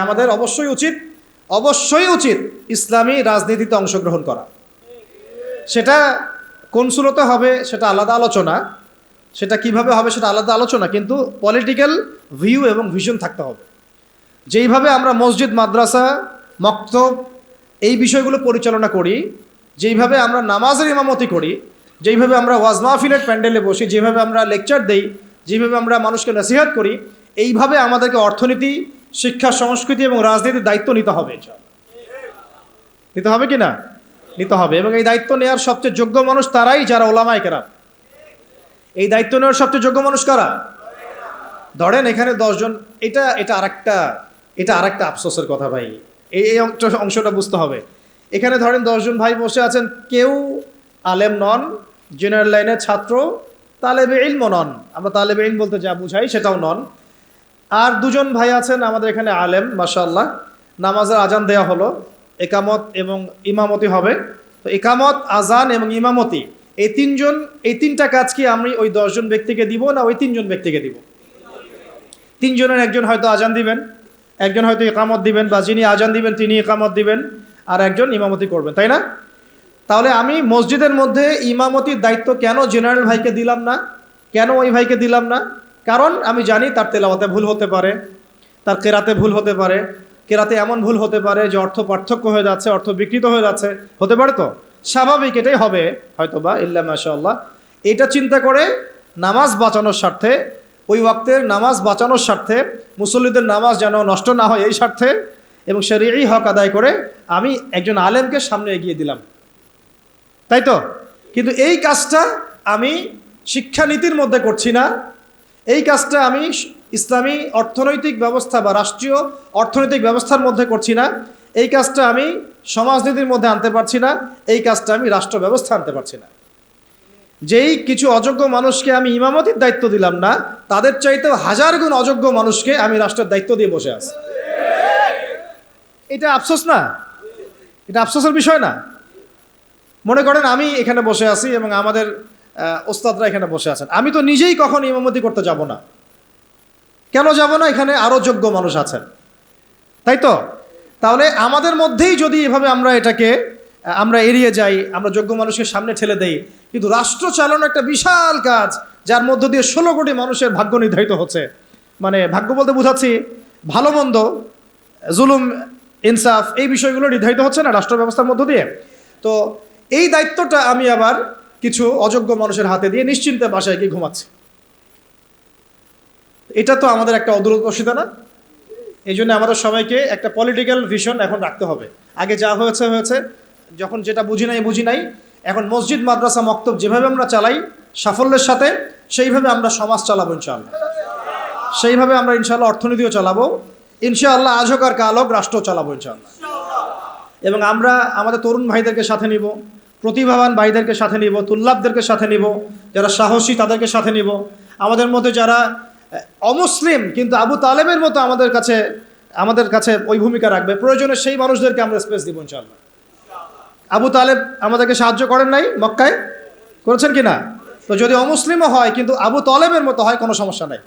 আমাদের অবশ্যই উচিত অবশ্যই উচিত ইসলামী রাজনীতিতে অংশগ্রহণ করা। সেটা কোন সুরতে হবে সেটা আলাদা আলোচনা, সেটা কীভাবে হবে সেটা আলাদা আলোচনা, কিন্তু পলিটিক্যাল ভিউ এবং ভিশন থাকতে হবে। যেইভাবে আমরা মসজিদ, মাদ্রাসা, মক্তব এই বিষয়গুলো পরিচালনা করি, যেইভাবে আমরা নামাজের ইমামতি করি, যেইভাবে আমরা ওয়াজ মাহফিলের প্যান্ডেলে বসি, যেভাবে আমরা লেকচার দেই যেভাবে আমরা মানুষকে নসিহাত করি, এইভাবে আমাদেরকে অর্থনীতি শিক্ষা, সংস্কৃতি এবং রাজনীতির দায়িত্ব নিতে হবে নিতে হবে কি না? নিতে হবে। এবং এই দায়িত্ব নেওয়ার সবচেয়ে যোগ্য মানুষ তারাই, যারা ওলামায় কেরাম। এই দায়িত্ব নেওয়ার সবচেয়ে যোগ্য মানুষ কারা? ধরেন এখানে দশজন এটা এটা আরেকটা এটা আরেকটা আফসোসের কথা ভাই। এই এই অংশ- অংশটা বুঝতে হবে। এখানে ধরেন দশজন ভাই বসে আছেন, কেউ আলেম নন জেনারেল লাইনের ছাত্র, তালেবে ইলম নন। আমরা তালেবে ইলম বলতে যা বুঝাই সেটাও নন। আর দুজন ভাই আছেন আমাদের এখানে আলেম মাশাল্লাহ নামাজের আজান দেয়া হলো। একামত এবং ইমামতি হবে। তো একামত, আজান এবং ইমামতি, এই তিনজন, এই তিনটা কাজ কি আমি ওই দশজন ব্যক্তিকে দিব না ওই তিনজন ব্যক্তিকে দিব? তিনজনের একজন হয়তো আজান দিবেন, একজন হয়তো একামত দিবেন বা যিনি আজান দিবেন তিনি একামত দিবেন, আর একজন ইমামতি করবেন, তাই না? তাহলে আমি মসজিদের মধ্যে ইমামতির দায়িত্ব কেন জেনারেল ভাইকে দিলাম না? কেন ওই ভাইকে দিলাম না? কারণ আমি জানি তার তেলাওয়াতে ভুল হতে পারে, তার কেরাতে ভুল হতে পারে, কেরাতে এমন ভুল হতে পারে যে অর্থ পার্থক্য হয়ে যাচ্ছে, অর্থ বিকৃত হয়ে যাচ্ছে, হতে পারে তো? স্বাভাবিক এটাই হবে হয়তো বা ইল্লা মাশাল্লাহ এটা চিন্তা করে নামাজ বাঁচানোর স্বার্থে, ওই ওয়াক্তের নামাজ বাঁচানোর স্বার্থে, মুসল্লিদের নামাজ যেন নষ্ট না হয় এই স্বার্থে, এবং সেই হক আদায় করে আমি একজন আলেমকে সামনে এগিয়ে দিলাম। তাই তো? কিন্তু এই কাজটা আমি শিক্ষানীতির মধ্যে করছি না এই কাজটা আমি ইসলামী অর্থনৈতিক ব্যবস্থা বা রাষ্ট্রীয় অর্থনৈতিক ব্যবস্থার মধ্যে করছি না। এই কাজটা আমি সমাজনীতির মধ্যে আনতে পারছি না। এই কাজটা আমি রাষ্ট্র ব্যবস্থা আনতে পারছি না। যেই কিছু অযোগ্য মানুষকে আমি ইমামতির দায়িত্ব দিলাম না, তাদের চাইতেও হাজার গুণ অযোগ্য মানুষকে আমি রাষ্ট্রের দায়িত্ব দিয়ে বসে আছি। এটা আফসোস না? এটা আফসোসের বিষয় না? মনে করেন আমি এখানে বসে আছি এবং আমাদের ওস্তাদরা এখানে বসে আছেন। আমি তো নিজেই কখন ইমামতি করতে যাব না। কেন যাব না? এখানে আরও যোগ্য মানুষ আছেন। তাই তো? তাহলে আমাদের মধ্যেই যদি এভাবে আমরা এটাকে আমরা এড়িয়ে যাই, আমরা যোগ্য মানুষকে সামনে ঠেলে দেই, কিন্তু রাষ্ট্র চালানো একটা বিশাল কাজ, যার মধ্য দিয়ে ষোলো কোটি মানুষের ভাগ্য নির্ধারিত হচ্ছে। মানে ভাগ্য বলতে বোঝাচ্ছি, ভালো মন্দ, জুলুম, ইনসাফ, এই বিষয়গুলো নির্ধারিত হচ্ছে না রাষ্ট্র ব্যবস্থার মধ্য দিয়ে। তো এই দায়িত্বটা আমি আবার কিছু অযোগ্য মানুষের হাতে দিয়ে নিশ্চিন্তে বাসায় গিয়ে ঘুমাচ্ছে। এটা তো আমাদের একটা অদূরদর্শিতা না? এই জন্য আমাদের সবাইকে একটা পলিটিক্যাল ভিশন এখন রাখতে হবে। আগে যা হয়েছে হয়েছে। যখন যেটা বুঝি নাই বুঝি নাই। এখন মসজিদ, মাদ্রাসা, মক্তব যেভাবে আমরা চালাই, সাফল্যের সাথে, সেইভাবে আমরা সমাজ চালাবো ইনশাআল্লাহ। সেইভাবে আমরা ইনশাআল্লাহ অর্থনীতিও চালাবো। ইনশাআল্লাহ আজ হোক আর কাল হোক রাষ্ট্র চালাবো ইনশাআল্লাহ। এবং আমরা আমাদের তরুণ ভাইদেরকে সাথে নিব। প্রতিভাবান ভাইদেরকে সাথে নিব, তুল্লাবদেরকে সাথে নিব, যারা সাহসী তাদেরকে সাথে নিব। আমাদের মধ্যে যারা অমুসলিম, কিন্তু আবু তালেমের মতো আমাদের কাছে আমাদের কাছে ওই ভূমিকা রাখবে। প্রয়োজনে সেই মানুষদেরকে আমরা স্পেস দিব ইনশাআল্লাহ। আবু তালেব আমাদেরকে সাহায্য করেন নাই মক্কায়? করেছেন কি না তো যদি অমুসলিমও হয়, কিন্তু আবু তলেবের মতো হয়, কোনো সমস্যা নাই।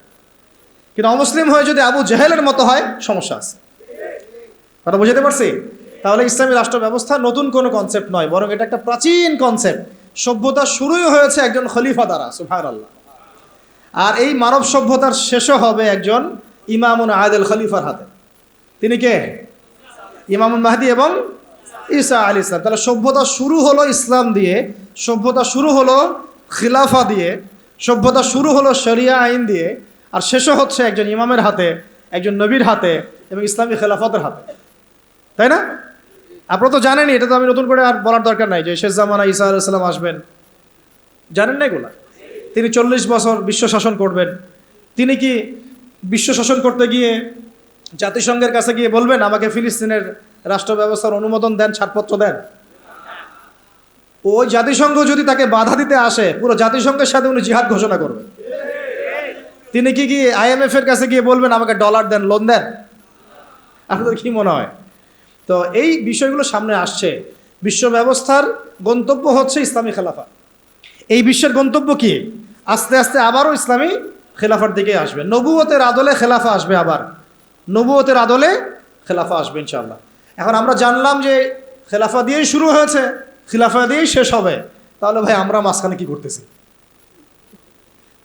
কিন্তু অমুসলিম হয়ে যদি আবু জেহেলের মতো হয়, সমস্যা আছে। কথা বুঝতে পারছি? তাহলে ইসলামী রাষ্ট্র ব্যবস্থা নতুন কোনো কনসেপ্ট নয়, বরং এটা একটা প্রাচীন কনসেপ্ট সভ্যতা শুরুই হয়েছে একজন খলিফা দ্বারা সুফার আল্লাহ আর এই মানব সভ্যতার শেষও হবে একজন ইমামুন আয়দেল খলিফার হাতে। তিনি কে? ইমামুন মাহাদি এবং ঈসা আল ইসলাম তাহলে সভ্যতা শুরু হলো ইসলাম দিয়ে, সভ্যতা শুরু হলো খিলাফা দিয়ে, সভ্যতা শুরু হলো শরিয়া আইন দিয়ে, আর শেষও হচ্ছে একজন ইমামের হাতে, একজন নবীর হাতে এবং ইসলামী খেলাফতের হাতে। তাই না? আপনারা তো জানেনই, এটা তো আমি নতুন করে আর বলার দরকার নাই যে শেষ জামানা ঈসা আলাইসাল্লাম আসবেন। জানেন না এগুলা? তিনি চল্লিশ বছর বিশ্ব শাসন করবেন। তিনি কি বিশ্ব শাসন করতে গিয়ে জাতিসংঘের কাছে গিয়ে বলবেন, আমাকে ফিলিস্তিনের রাষ্ট্র ব্যবস্থার অনুমোদন দেন, ছাড়পত্র দেন ওই জাতিসংঘ যদি তাকে বাধা দিতে আসে, পুরো জাতিসংঘের সাথে উনি জিহাদ ঘোষণা করবেন। তিনি কি কি আইএমএফ এর কাছে গিয়ে বলবেন, আমাকে ডলার দেন, লোন দেন আপনাদের কি মনে হয়? তো এই বিষয়গুলো সামনে আসছে। বিশ্ব ব্যবস্থার গন্তব্য হচ্ছে ইসলামী খেলাফা। এই বিশ্বের গন্তব্য কি? আস্তে আস্তে আবারও ইসলামী খেলাফার দিকে আসবে। নবুয়তের আদলে খেলাফা আসবে আবার। নবুয়তের আদলে খেলাফা আসবে ইনশাল্লাহ এখন আমরা জানলাম যে খেলাফা দিয়েই শুরু হয়েছে, খিলাফা দিয়েই শেষ হবে। তাহলে ভাই আমরা মাঝখানে কি করতেছি?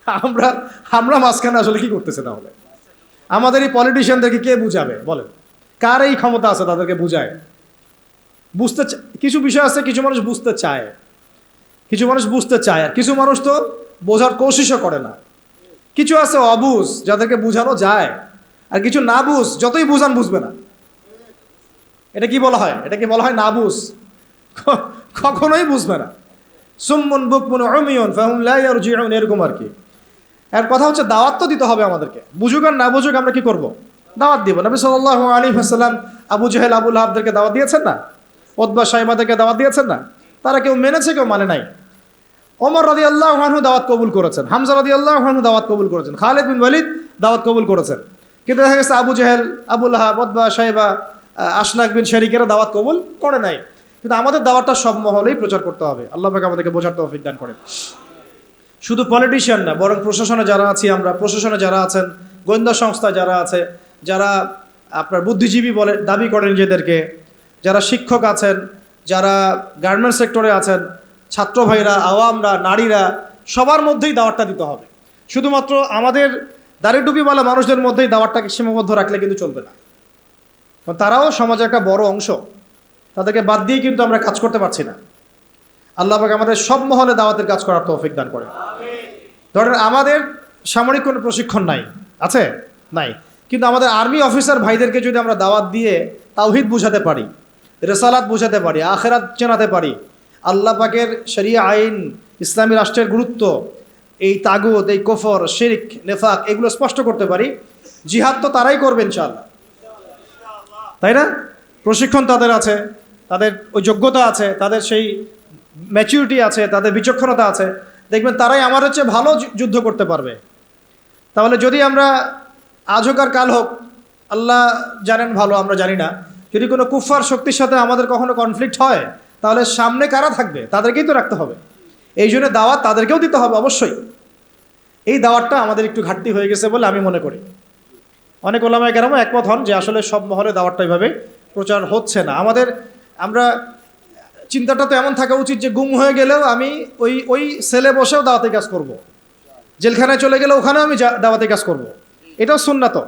আমরা আমরা মাঝখানে আসলে কি করতেছি তাহলে? আমাদের এই পলিটিশিয়ানদেরকে কে বুঝাবে? বলেন। কার এই ক্ষমতা আছে তাদেরকে বুঝায়? বুঝতে কিছু বিষয় আছে, কিছু মানুষ বুঝতে চায়। কিছু মানুষ বুঝতে চায় আর কিছু মানুষ তো বোঝার কোশিশও করে না। কিছু আছে অবুঝ, যাদেরকে বোঝানো যায়। আর কিছু না বুঝ যতই বুঝান বুঝবে না। এটা কি বলা হয়? এটা কি বলা হয় না বুঝ কখনোই বুঝবে না। সুম্মন বুকমুন অমিয়ন ফাহুম লা এরকম আর কি। এর কথা হচ্ছে দাওয়াত তো দিতে হবে আমাদেরকে। বুঝুক আর না বুঝুক আমরা কি করব? দাওয়াত দিব। নবী সাল্লাল্লাহু আলাইহি ওয়াসাল্লাম আবু জাহেল আবুল হাবদেরকে দাওয়াত দিয়েছেন না? ওতবা সাহেবাদেরকে দাওয়াত দিয়েছেন না? তারা কেউ মেনেছে, কেউ মানে নাই। ওমর রাদি আল্লাহ দাওয়াত কবুল করেছেন। হামজা রাদি আল্লাহ দাওয়াত কবুল করেছেন। খালেদ বিন ওয়ালিদ দাওয়াত কবুল করেছেন। কিন্তু দেখা গেছে আবু জাহেল আবুল হাব ওতবা সাহেবা আশনাক বিন শরিকেরা দাওয়াত কবুল করে নাই। কিন্তু আমাদের দাওয়াতটা সব মহলেই প্রচার করতে হবে। আল্লাহ পাক আমাদেরকে বোঝার তৌফিক দান করেন। শুধু পলিটিশিয়ান না, বরং প্রশাসনে যারা আছি আমরা, প্রশাসনে যারা আছেন, গোয়েন্দা সংস্থা যারা আছে যারা আপনার বুদ্ধিজীবী বলে, দাবি করেন নিজেদেরকে, যারা শিক্ষক আছেন, যারা গার্মেন্টস সেক্টরে আছেন, ছাত্র ভাইরা, আওয়ামরা, নারীরা, সবার মধ্যেই দাওয়াতটা দিতে হবে। শুধুমাত্র আমাদের দাড়ি টুপিওয়ালা মানুষদের মধ্যেই দাওয়াতটাকে সীমাবদ্ধ রাখলে কিন্তু চলবে না। তারাও সমাজের একটা বড় অংশ। তাদেরকে বাদ দিয়ে কিন্তু আমরা কাজ করতে পারছি না। আল্লাহ পাক আমাদের সব মহলে দাওয়াতের কাজ করার তৌফিক দান করে ধরেন আমাদের সামরিক কোনো প্রশিক্ষণ নাই। আছে? নাই। কিন্তু আমাদের আর্মি অফিসার ভাইদেরকে যদি আমরা দাওয়াত দিয়ে তাওহিদ বুঝাতে পারি, রেসালাত বুঝাতে পারি, আখেরাত চেনাতে পারি, আল্লাহ পাকের শরিয়া আইন, ইসলামী রাষ্ট্রের গুরুত্ব, এই তাগুদ এই কোফর, শিরিক, নেফাক, এগুলো স্পষ্ট করতে পারি, জিহাদ তো তারাই করবে ইনশাআল্লাহ। তাই না? প্রশিক্ষণ তাদের আছে, তাদের ওই যোগ্যতা আছে, তাদের সেই ম্যাচিউরিটি আছে, তাদের বিচক্ষণতা আছে। দেখবেন তারাই আমার হচ্ছে ভালো যুদ্ধ করতে পারবে। তাহলে যদি আমরা আজ হোক আর কাল হোক, আল্লাহ জানেন ভালো, আমরা জানি না। যদি কোনো কুফার শক্তির সাথে আমাদের কখনো কনফ্লিক্ট হয়, তাহলে সামনে কারা থাকবে? তাদেরকেই তো রাখতে হবে। এই জন্য দাওয়াত তাদেরকেও দিতে হবে অবশ্যই। এই দাওয়াতটা আমাদের একটু ঘাটতি হয়ে গেছে বলে আমি মনে করি। অনেক ওলামায় কেরামও একমত হন যে আসলে সব মহলে দাওয়াতটা এইভাবে প্রচার হচ্ছে না। আমাদের, আমরা, চিন্তাটা তো এমন থাকা উচিত যে গুম হয়ে গেলেও আমি ওই ওই সেলে বসেও দাওয়াতে কাজ করব। জেলখানায় চলে গেলে ওখানেও আমি দাওয়াতে কাজ করব। এটাও শুননা তো।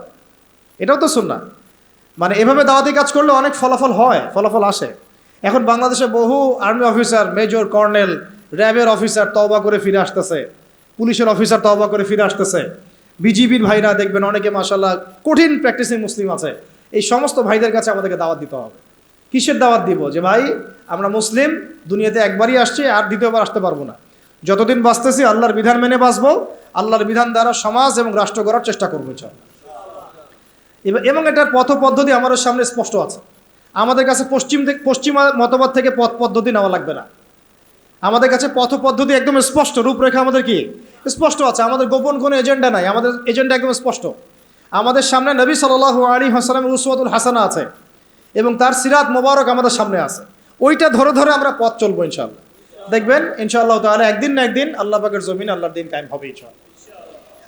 এটাও তো শুননা মানে এভাবে দাওয়াতে কাজ করলে অনেক ফলাফল হয়, ফলাফল আসে। এখন বাংলাদেশে বহু আর্মি অফিসার মেজর কর্নেল র্যাবের অফিসার তওবা করে ফিরে আসতেছে। পুলিশের অফিসার তওবা করে ফিরে আসতেছে। বিজিবির ভাইরা দেখবেন অনেকে মাসাল্লাহ কঠিন প্র্যাকটিসিং মুসলিম আছে। এই সমস্ত ভাইদের কাছে আমাদেরকে দাওয়াত দিতে হবে। কিসের দাওয়াত দিব? যে ভাই, আমরা মুসলিম, দুনিয়াতে একবারই আসছি, আর দ্বিতীয়বার আসতে পারব না। যতদিন বাঁচতেছি, আল্লাহর বিধান মেনে বাঁচবো, আল্লাহর বিধান দ্বারা সমাজ এবং রাষ্ট্র গড়ার চেষ্টা করব। এবং এটার পথ পদ্ধতি আমাদের সামনে স্পষ্ট আছে। আমাদের কাছে পশ্চিম পশ্চিমা মতবাদ থেকে পথ পদ্ধতি নেওয়া লাগবে না। আমাদের কাছে পথ পদ্ধতি একদম স্পষ্ট, রূপরেখা আমাদের কি? স্পষ্ট আছে, আমাদের গোপন কোনো এজেন্ডা নাই, আমাদের এজেন্ডা একদম স্পষ্ট। আমাদের সামনে নবী সাল আলী হাসালাম উসওয়াতুল হাসানা আছে, এবং তার সিরাত মোবারক আমাদের সামনে আছে। ওইটা ধরে ধরে আমরা পথ চলবো ইনশাল্লাহ দেখবেন, ইনশাআল্লাহ তাহলে একদিন না একদিন আল্লাহ পাকের জমিন আল্লাহর দিন কায়েম হবে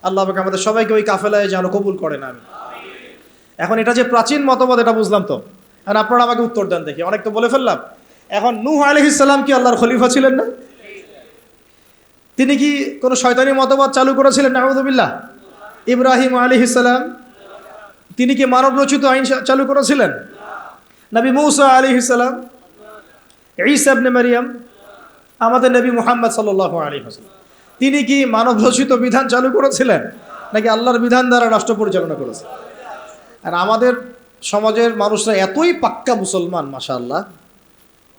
আল্লাহ পাক আমাদের সবাইকে ওই কাফেলায় যেন কবুল করেন আমি এখন এটা যে প্রাচীন মতবাদ, এটা বুঝলাম তো। এখন আপনারা আমাকে উত্তর দেন দেখি। অনেক তো বলে ফেললাম। এখন নূহ আলহিসাল্লাম কি আল্লাহর খলিফা ছিলেন না? তিনি কি কোনো শয়তানি মতবাদ চালু করেছিলেন? নাহমদুবিল্লাহ ইব্রাহিম আলিহিসাল্লাম তিনি কি মানব রচিত আইন চালু করেছিলেন? নবী মৌসা আলিহিসাল্লাম ঈসাবনে মারিয়াম আমাদের নবী মোহাম্মদ সাল্লাহ আলী হাসান তিনি কি মানব রচিত বিধান চালু করেছিলেন? নাকি আল্লাহর বিধান দ্বারা রাষ্ট্র পরিচালনা করেছে? আর আমাদের সমাজের মানুষরা এতই পাক্কা মুসলমান, মাশাআল্লাহ,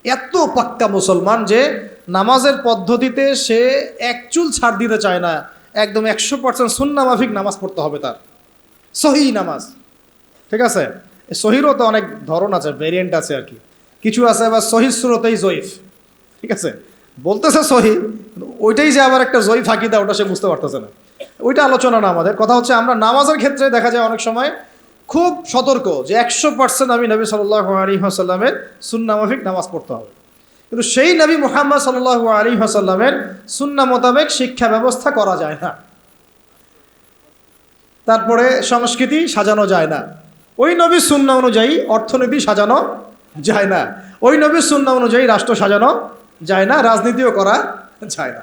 এত পাক্কা মুসলমান যে নামাজের পদ্ধতিতে সে এক চুল ছাড় দিতে চায় না। একদম একশো পার্সেন্ট সুন্নামাফিক নামাজ পড়তে হবে তার। সহি নামাজ। ঠিক আছে? সহিরও তো অনেক ধরন আছে ভেরিয়েন্ট আছে আর কি। কিছু আছে আবার সহি সুরতেই জয়ীফ। ঠিক আছে? বলতেছে সহি ওইটাই যে আবার একটা জয়ী ফাঁকি দেয়, ওটা সে বুঝতে পারতেছে না। ওইটা আলোচনা না আমাদের। কথা হচ্ছে আমরা নামাজের ক্ষেত্রে দেখা যায় অনেক সময় খুব সতর্ক যে একশো পার্সেন্ট আমি নবী সাল্লাহ আলী হাসাল্লামের সুন্না মাফিক নামাজ পড়তে হবে। কিন্তু সেই নবী মোহাম্মদ সাল্লাহ আলী হাসাল্লামের সুন্না মোতাবেক শিক্ষা ব্যবস্থা করা যায় না। তারপরে সংস্কৃতি সাজানো যায় না। ওই নবীর সুন্না অনুযায়ী অর্থনীতি সাজানো যায় না। ওই নবীর সুন্না অনুযায়ী রাষ্ট্র সাজানো যায় না, রাজনীতিও করা যায় না।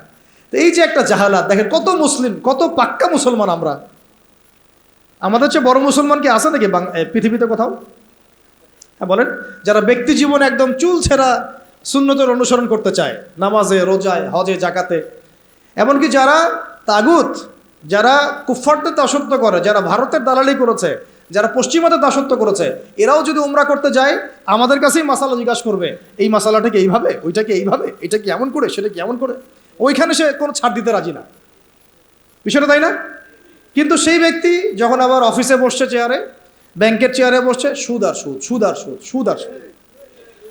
তো এই যে একটা জাহালাত, দেখেন কত মুসলিম, কত পাক্কা মুসলমান আমরা। আমাদের চেয়ে বড় মুসলমান কি আছে নাকি পৃথিবীতে কোথাও? হ্যাঁ বলেন। যারা ব্যক্তি জীবনে একদম চুল ছেঁড়া শূন্যতের অনুসরণ করতে চায়, নামাজে, রোজায়, হজে, জাকাতে। এমনকি যারা তাগুত, যারা কুফারদের দাসত্ব করে, যারা ভারতের দালালি করেছে যারা পশ্চিমাদের দাসত্ব করেছে, এরাও যদি উমরা করতে যায়, আমাদের কাছেই মাসালা জিজ্ঞাসা করবে, এই মাসালাটা কি এইভাবে? ওইটাকে এইভাবে? এটা কি এমন করে? সেটা কি এমন করে? ওইখানে সে কোনো ছাড় দিতে রাজি না। বিষয়টা তাই না? কিন্তু সেই ব্যক্তি যখন আবার অফিসে বসছে চেয়ারে, ব্যাংকের চেয়ারে বসছে, সুদ আর সুদ সুদ আর সুদ সুদ আর সুদ।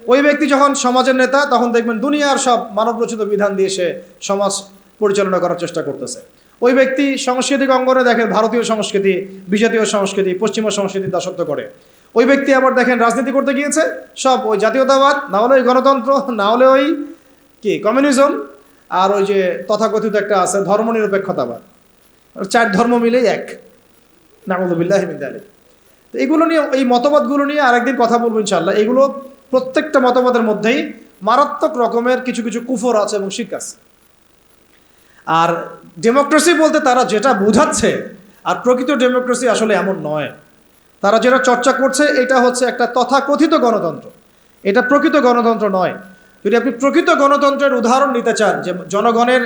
ওই ব্যক্তি যখন সমাজের নেতা, তখন দেখবেন দুনিয়ার সব মানবরচিত বিধান দিয়ে সে সমাজ পরিচালনা করার চেষ্টা করতেছে। ওই ব্যক্তি সাংস্কৃতিক অঙ্গনে দেখেন, ভারতীয় সংস্কৃতি, বিজাতীয় সংস্কৃতি, পশ্চিমা সংস্কৃতি দাসত্ব করে। ওই ব্যক্তি আবার দেখেন রাজনীতি করতে গিয়েছে, সব ওই জাতীয়তাবাদ, না হলে ওই গণতন্ত্র, না হলে ওই কি কমিউনিজম আর ওই যে তথাকথিত একটা আছে ধর্মনিরপেক্ষতাবাদ। চার ধর্ম মিলেই এক। নামদুবিল্লাহ তো এগুলো নিয়ে, এই মতবাদগুলো নিয়ে আরেকদিন কথা বলব ইনশাল্লাহ এগুলো প্রত্যেকটা মতবাদের মধ্যেই মারাত্মক রকমের কিছু কিছু কুফর আছে এবং শিক আছে। আর ডেমোক্রেসি বলতে তারা যেটা বোঝাচ্ছে, আর প্রকৃত ডেমোক্রেসি আসলে এমন নয়। তারা যেটা চর্চা করছে, এটা হচ্ছে একটা তথাকথিত গণতন্ত্র। এটা প্রকৃত গণতন্ত্র নয়। যদি আপনি প্রকৃত গণতন্ত্রের উদাহরণ নিতে চান, যে জনগণের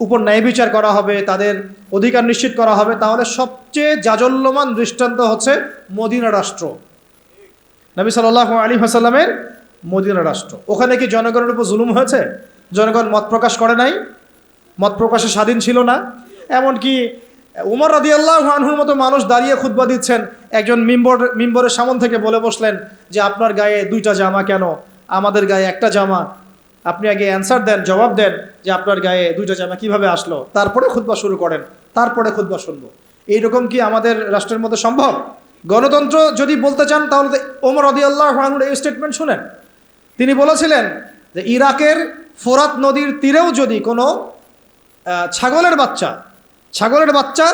উপর ন্যায় বিচার করা হবে, তাদের অধিকার নিশ্চিত করা হবে, তাহলে সবচেয়ে জাজল্যমান দৃষ্টান্ত হচ্ছে মদিনা রাষ্ট্র। নবী সাল্লাহ আলী হাসাল্লামের মদিনা রাষ্ট্র। ওখানে কি জনগণের উপর জুলুম হয়েছে? জনগণ মত প্রকাশ করে নাই? মত প্রকাশে স্বাধীন ছিল না। এমনকি উমর রাদি আল্লাহ আনহুর মতো মানুষ দাঁড়িয়ে খুতবা দিচ্ছেন, একজন মিম্বর, মিম্বরের সামন থেকে বলে বসলেন যে, আপনার গায়ে দুইটা জামা কেন? আমাদের গায়ে একটা জামা। আপনি আগে অ্যান্সার দেন, জবাব দেন যে, আপনার গায়ে দুইটা জামা কীভাবে আসলো? তারপরে খুতবা শুরু করেন, তারপরে খুতবা শুনব। এইরকম কি আমাদের রাষ্ট্রের মধ্যে সম্ভব? গণতন্ত্র যদি বলতে চান, তাহলে তো ওমর রদি আল্লাহ আনহুর এই স্টেটমেন্ট শুনেন। তিনি বলেছিলেন যে, ইরাকের ফোরাত নদীর তীরেও যদি কোনো ছাগলের বাচ্চা। ছাগলের বাচ্চা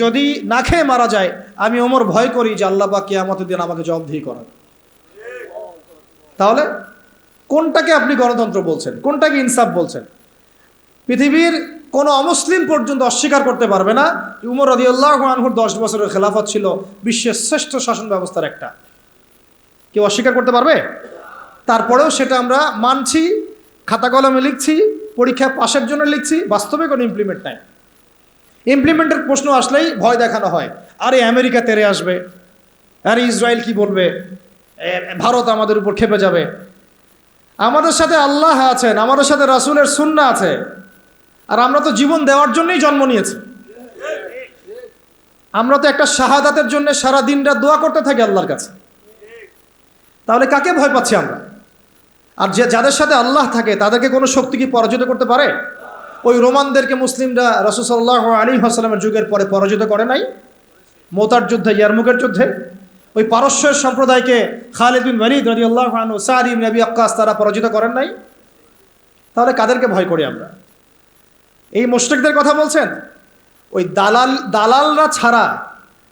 যদি না খেয়ে মারা যায়, আমি ওমর ভয় করি যে আল্লাহ বা কিয়ামতের দিন আমাকে জবাবদিহি করান তাহলে কোনটাকে আপনি গণতন্ত্র বলছেন? কোনটাকে ইনসাফ বলছেন? পৃথিবীর কোনো অমুসলিম পর্যন্ত অস্বীকার করতে পারবে না। উমর রদিউল্লাহ আনহুর দশ বছরের খেলাফত ছিল বিশ্বের শ্রেষ্ঠ শাসন ব্যবস্থার একটা। কেউ অস্বীকার করতে পারবে? তারপরেও সেটা আমরা মানছি, খাতা কলমে লিখছি পরীক্ষা পাশের জন্য লিখছি, বাস্তবে কোনো ইমপ্লিমেন্ট নাই। ইমপ্লিমেন্টের প্রশ্ন আসলেই ভয় দেখানো হয়। আরে আমেরিকা তেরে আসবে, আরে ইসরায়েল কি বলবে ভারত আমাদের উপর খেপে যাবে। আমাদের সাথে আল্লাহ আছেন, আমাদের সাথে রাসূলের সুন্না আছে। আর আমরা তো জীবন দেওয়ার জন্যই জন্ম নিয়েছি। আমরা তো একটা শাহাদাতের জন্য সারা দিন রাত দোয়া করতে থাকি আল্লাহর কাছে। তাহলে কাকে ভয় পাচ্ছি আমরা? আর যে যাদের সাথে আল্লাহ থাকে, তাদেরকে কোনো শক্তি কি পরাজিত করতে পারে? ওই রোমানদেরকে মুসলিমরা রসুসাল্লাহ আলী হাসলামের যুগের পরে পরাজিত করে নাই? মোতার যুদ্ধে, ইয়ারমুকের যুদ্ধে? ওই পারস্যের সম্প্রদায়কে খালিদ বিন ওয়ালিদ রদি আল্লাহ সাদিম নবী আক্কাস তারা পরাজিত করেন নাই? তাহলে কাদেরকে ভয় করি আমরা? এই মুশরিকদের কথা বলছেন? ওই দালাল, দালালরা ছাড়া,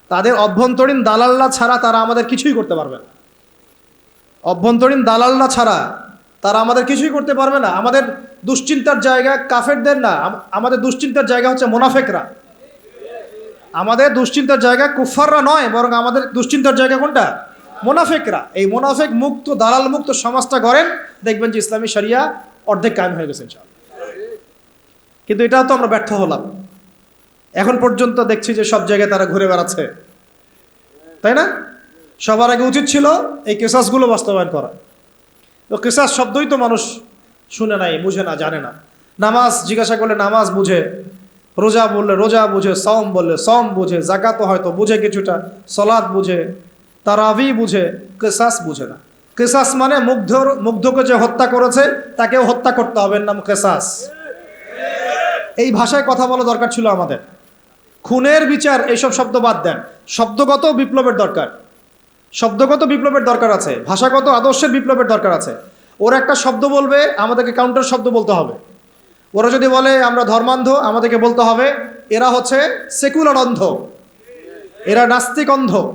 তাদের অভ্যন্তরীণ দালালরা ছাড়া তারা আমাদের কিছুই করতে পারবে না। অভ্যন্তরীণ দালালরা ছাড়া তারা আমাদের কিছুই করতে পারবে না। আমাদের দুশ্চিন্তার জায়গা কাফেরদের না আমাদের দুশ্চিন্তার জায়গা হচ্ছে মোনাফেকরা। আমাদের দুশ্চিন্তার জায়গা কুফাররা নয়, বরং আমাদের দুশ্চিন্তার জায়গা কোনটা? মোনাফেকরা। এই মোনাফেক মুক্ত, দালাল মুক্ত সমাজটা গড়েন, দেখবেন যে ইসলামী শরিয়া অর্ধেক কায়েম হয়ে গেছে কিন্তু এটাও তো আমরা ব্যর্থ হলাম। এখন পর্যন্ত দেখছি যে সব জায়গায় তারা ঘুরে বেড়াচ্ছে। তাই না? সবার আগে উচিত ছিল এই কেসাসগুলো বাস্তবায়ন করা। তো কেসাস শব্দই তো মানুষ শুনে নাই, বুঝে না, জানে না। নামাজ জিজ্ঞাসা করলে নামাজ বুঝে, রোজা বললে রোজা বুঝে সম বললে সম বুঝে জাকাতও হয়তো বুঝে কিছুটা সলাদ বুঝে, তারাবি বুঝে, কেসাস বুঝে না। কেসাস মানে মুগ্ধর মুগ্ধকে যে হত্যা করেছে, তাকেও হত্যা করতে হবে নাম কেসাস। এই ভাষায় কথা বলা দরকার ছিল আমাদের। খুনের বিচার, এইসব শব্দ বাদ দেন। শব্দগত বিপ্লবের দরকার। শব্দগত বিপ্লবের দরকার আছে, ভাষাগত আদর্শের বিপ্লবের দরকার আছে। ওরা একটা শব্দ বলবে, আমাদেরকে কাউন্টার শব্দ বলতে হবে। ওরা যদি বলে, আমরা ধর্মান্ধ আমাদেরকে বলতে হবে, এরা হচ্ছে সেকুলার অন্ধ। এরা নাস্তিক অন্ধ।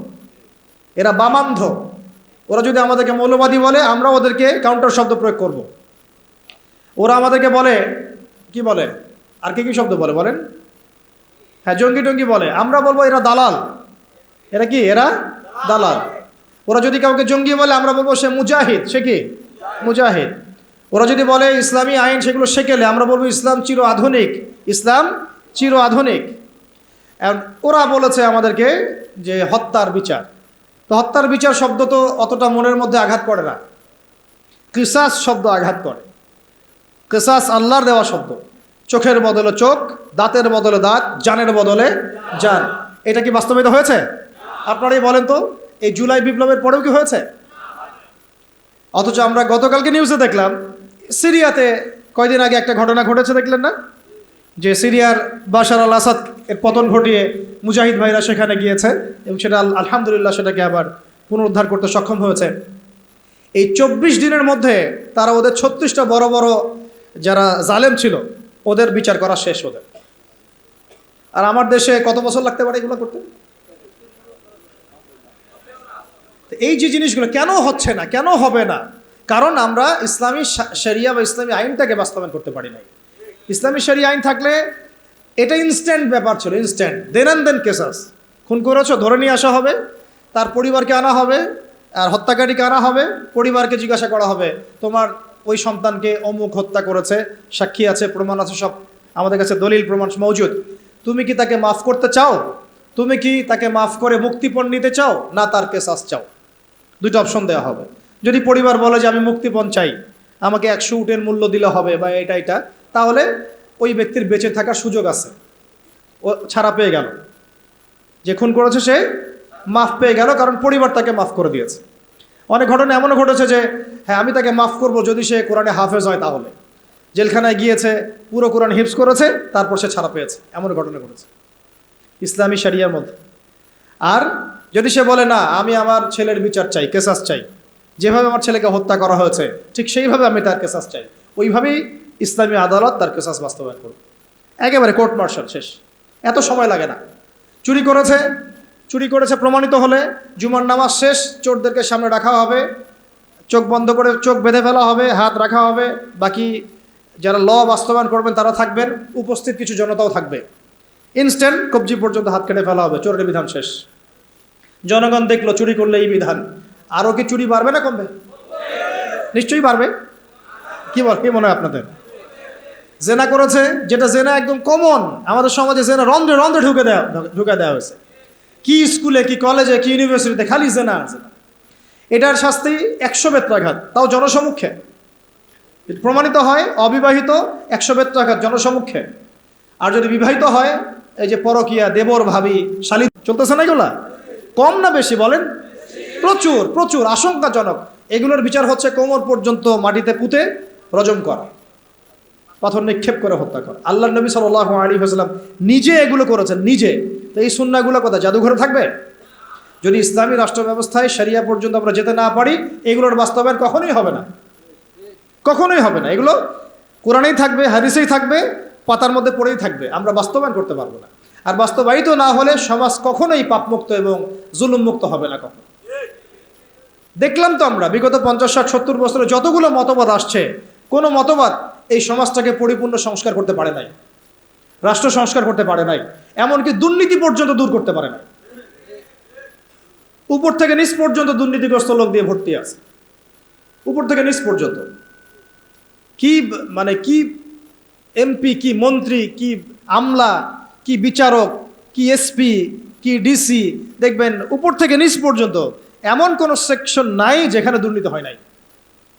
এরা বামান্ধ। ওরা যদি আমাদেরকে মৌলবাদী বলে আমরা ওদেরকে কাউন্টার শব্দ প্রয়োগ করব। ওরা আমাদেরকে বলে, কি বলে? আর কি কি শব্দ বলে বলেন? হ্যাঁ জঙ্গি টঙ্গি বলে। আমরা বলব এরা দালাল। এরা কি? এরা দালাল। ওরা যদি কাউকে জঙ্গি বলে, আমরা বলব সে মুজাহিদ। সে কি? মুজাহিদ। ওরা যদি বলে ইসলামী আইন সেগুলো শেখেলে আমরা বলব ইসলাম চির আধুনিক। ইসলাম চির আধুনিক। ওরা বলেছে আমাদেরকে যে হত্যার বিচার। তো হত্যার বিচার শব্দ তো অতটা মনের মধ্যে আঘাত করে না। কিসাস শব্দ আঘাত করে। কিসাস আল্লাহর দেওয়া শব্দ। চোখের বদলে চোখ, দাঁতের বদলে দাঁত, জানের বদলে জান। এটা কি বাস্তবিত হয়েছে? আপনারাই বলেন তো। এই জুলাই বিপ্লবের পরেও কি হয়েছে? অথচ আমরা গতকালকে নিউজে দেখলাম, সিরিয়াতে কয়দিন আগে একটা ঘটনা ঘটেছে, দেখলেন না? যে সিরিয়ার বাশার আল আসাদ এর পতন ঘটিয়ে মুজাহিদ ভাইরা সেখানে গিয়েছে এবং সেটা আল- আলহামদুলিল্লাহ সেটাকে আবার পুনরুদ্ধার করতে সক্ষম হয়েছে। এই চব্বিশ দিনের মধ্যে তারা ওদের ছত্রিশটা বড় বড় যারা জালেম ছিল, ওদের বিচার করা শেষ ওদের। আর আমার দেশে কত বছর লাগতে পারে এগুলো করতে? তো এই যে জিনিসগুলো, কেন হচ্ছে না, কেন হবে না? কারণ আমরা ইসলামী শরিয়া বা ইসলামী আইনটাকে বাস্তবায়ন করতে পারি নাই। ইসলামী শরিয়া আইন থাকলে এটা ইনস্ট্যান্ট ব্যাপার ছিল ইনস্ট্যান্ট দেন অ্যান্ড দেন কেসাস খুন করেছ, ধরে নিয়ে আসা হবে, তার পরিবারকে আনা হবে, আর হত্যাকারীকে আনা হবে, পরিবারকে জিজ্ঞাসা করা হবে, তোমার ওই সন্তানকে অমুক হত্যা করেছে, সাক্ষী আছে, প্রমাণ আছে, সব আমাদের কাছে দলিল, প্রমাণ মৌজুদ। তুমি কি তাকে মাফ করতে চাও? তুমি কি তাকে মাফ করে মুক্তিপণ নিতে চাও? না, তার কেসাস চাও। দুটো অপশন দেওয়া হবে। যদি পরিবার বলে যে, আমি মুক্তিপণ চাই, আমাকে একশো উটের মূল্য দিলে হবে বা এটা এটা, তাহলে ওই ব্যক্তির বেঁচে থাকার সুযোগ আছে। ও ছাড়া পেয়ে গেল। যে খুন করেছে সে মাফ পেয়ে গেল, কারণ পরিবার তাকে মাফ করে দিয়েছে। অনেক ঘটনা এমনও ঘটেছে যে হ্যাঁ আমি তাকে মাফ করব যদি সে কোরআনে হাফেজ হয় তাহলে। জেলখানায় গিয়েছে, পুরো কোরআন হিপস করেছে, তারপর সে ছাড়া পেয়েছে। এমন ঘটনা ঘটেছে। ইসলামী শরিয়ার মধ্যে। আর যদি সে বলে, না, আমি আমার ছেলের বিচার চাই, কেসাস চাই, যেভাবে আমার ছেলেকে হত্যা করা হয়েছে, ঠিক সেইভাবে আমি তার কেসাস চাই, ওইভাবেই ইসলামী আদালত তার কেসাস বাস্তবায়ন করবে একেবারে কোর্ট মার্শাল, শেষ। এত সময় লাগে না। চুরি করেছে চুরি করেছে প্রমাণিত হলে জুমার নামাজ শেষ, চোরদেরকে সামনে রাখা হবে, চোখ বন্ধ করে চোখ বেঁধে ফেলা হবে, হাত রাখা হবে, বাকি যারা ল বাস্তবায়ন করবেন তারা থাকবেন, উপস্থিত কিছু জনতাও থাকবে। ইনস্ট্যান্ট কবজি পর্যন্ত হাত কেটে ফেলা হবে, চোরের বিধান শেষ। জনগণ দেখল চুরি করলে এই বিধান। আরও কি চুরি বাড়বে না কমবে? নিশ্চয়ই বাড়বে। কি বল, কি মনে হয় আপনাদের? জেনা করেছে যেটা জেনা একদম কমন আমাদের সমাজে জেনা রন্ধ্রে রন্ধ্রে ঢুকে দেওয়া ঢুকে দেওয়া হয়েছে। কি স্কুলে কি কলেজে কি ইউনিভার্সিটিতে খালি জেনা জেনা এটার শাস্তি একশো বেত্রাঘাত, তাও জনসমক্ষে। প্রমাণিত হয়, অবিবাহিত একশো বেত্রাঘাত জনসমক্ষে। আর যদি বিবাহিত হয়, এই যে পরকিয়া, দেবর ভাবি শালি চলতেছে না এগুলা? কম না বেশি বলেন? প্রচুর প্রচুর, আশঙ্কাজনক। এগুলোর বিচার হচ্ছে কোমর পর্যন্ত মাটিতে পুঁতে রজম করা। পাথর নিক্ষেপ করে হত্যা করা। আল্লাহ নবী সাল আলী হাসলাম নিজে এগুলো করেছেন, নিজে। তো এই সুন্নাগুলো কথা জাদুঘরে থাকবে? যদি ইসলামী রাষ্ট্র ব্যবস্থায় সারিয়া পর্যন্ত আমরা যেতে না পারি, এগুলোর বাস্তবায়ন কখনোই হবে না। কখনোই হবে না। এগুলো কোরআনেই থাকবে, হাদিসেই থাকবে, পাতার মধ্যে পড়েই থাকবে। আমরা বাস্তবায়ন করতে পারব না। আর বাস্তবায়িত না হলে সমাজ কখনোই পাপমুক্ত এবং জুলুমমুক্ত হবে না কখনো। দেখলাম তো আমরা, বিগত পঞ্চাশ, ষাট, সত্তর বছরে যতগুলো মতবাদ আসছে, কোনো মতবাদ এই সমাজটাকে পরিপূর্ণ সংস্কার করতে পারে নাই, রাষ্ট্র সংস্কার করতে পারে নাই, এমনকি দুর্নীতি পর্যন্ত দূর করতে পারে নাই। উপর থেকে নিচ পর্যন্ত দুর্নীতিগ্রস্ত লোক দিয়ে ভর্তি আছে। উপর থেকে নিচ পর্যন্ত। কি মানে কি এমপি, কি মন্ত্রী, কি আমলা কি বিচারক, কি এসপি কি ডিসি দেখবেন উপর থেকে নিচ পর্যন্ত এমন কোনো সেকশন নাই যেখানে দুর্নীতি হয় নাই।